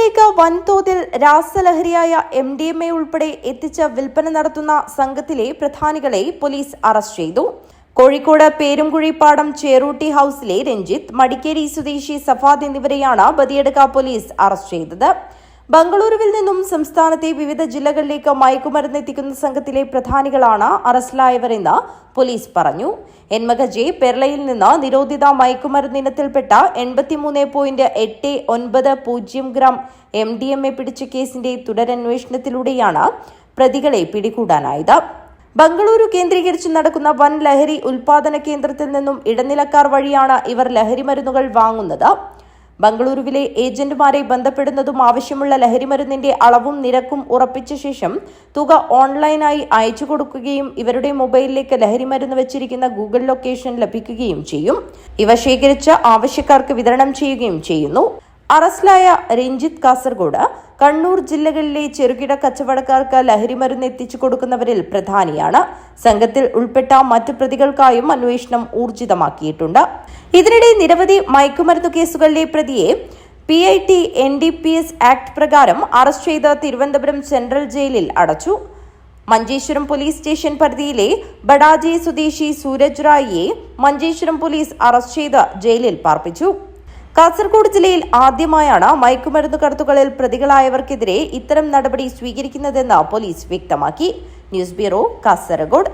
കേരളത്തിലേക്ക് വൻതോതിൽ രാസലഹരിയായ എം ഡി എം എ ഉൾപ്പെടെ എത്തിച്ച് വിൽപ്പന നടത്തുന്ന സംഘത്തിലെ പ്രധാനികളെ പോലീസ് അറസ്റ്റ് ചെയ്തു. കോഴിക്കോട് പേരുംകുഴിപ്പാടം ചേറൂട്ടി ഹൌസിലെ രഞ്ജിത്ത് മടിക്കേരി സ്വദേശി സഫാദ് എന്നിവരെയാണ് ബദിയടുക്ക പോലീസ് അറസ്റ്റ് ചെയ്തത്. ബംഗളൂരുവിൽ നിന്നും സംസ്ഥാനത്തെ വിവിധ ജില്ലകളിലേക്ക് മയക്കുമരുന്ന് എത്തിക്കുന്ന സംഘത്തിലെ പ്രധാനികളാണ് അറസ്റ്റിലായവരെന്ന് പോലീസ് പറഞ്ഞു. എൻമകജെ പെർളയിൽ നിന്ന് നിരോധിത മയക്കുമരുന്ന് ഇനത്തിൽപ്പെട്ട എൺപത്തിമൂന്ന് പോയിന്റ് എട്ട് ഒൻപത് പൂജ്യം gram M D M A പിടിച്ച കേസിന്റെ തുടരന്വേഷണത്തിലൂടെയാണ് പ്രതികളെ പിടികൂടാനായത്. ബംഗളൂരു കേന്ദ്രീകരിച്ച് നടക്കുന്ന വൻ ലഹരി ഉൽപാദന കേന്ദ്രത്തിൽ നിന്നും ഇടനിലക്കാർ വഴിയാണ് ഇവർ ലഹരി മരുന്നുകൾ വാങ്ങുന്നത്. ബംഗളൂരുവിലെ ഏജന്റുമാരെ ബന്ധപ്പെടുന്നതും ആവശ്യമുള്ള ലഹരിമരുന്നിന്റെ അളവും നിരക്കും ഉറപ്പിച്ച ശേഷം തുക ഓൺലൈനായി അയച്ചു കൊടുക്കുകയും ഇവരുടെ മൊബൈലിലേക്ക് ലഹരിമരുന്ന് വെച്ചിരിക്കുന്ന ഗൂഗിൾ ലൊക്കേഷൻ ലഭിക്കുകയും ചെയ്യും. ഇവ ശേഖരിച്ച ആവശ്യക്കാർക്ക് വിതരണം ചെയ്യുകയും ചെയ്യുന്നു. അറസ്റ്റിലായ രഞ്ജിത്ത് കാസർഗോഡ് കണ്ണൂർ ജില്ലകളിലെ ചെറുകിട കച്ചവടക്കാർക്ക് ലഹരിമരുന്ന് എത്തിച്ചു കൊടുക്കുന്നവരിൽ പ്രധാനിയാണ്. സംഘത്തിൽ ഉൾപ്പെട്ട മറ്റു പ്രതികൾക്കായും അന്വേഷണം ഊർജിതമാക്കിയിട്ടുണ്ട്. ഇതിനിടെ നിരവധി മയക്കുമരുന്ന് കേസുകളിലെ പ്രതിയെ P I T N D P S act പ്രകാരം അറസ്റ്റ് ചെയ്ത് തിരുവനന്തപുരം സെൻട്രൽ ജയിലിൽ അടച്ചു. മഞ്ചേശ്വരം പോലീസ് സ്റ്റേഷൻ പരിധിയിലെ ബഡാജി സ്വദേശി സൂരജ് റായിയെ മഞ്ചേശ്വരം പോലീസ് അറസ്റ്റ് ചെയ്ത് ജയിലിൽ പാർപ്പിച്ചു. കാസർഗോഡ് ജില്ലയിൽ ആദ്യമായാണ് മയക്കുമരുന്ന് കടത്തുകളിൽ പ്രതികളായവർക്കെതിരെ ഇത്തരം നടപടി സ്വീകരിക്കുന്നതെന്ന് പോലീസ് വ്യക്തമാക്കി. News bureau Kasaragod.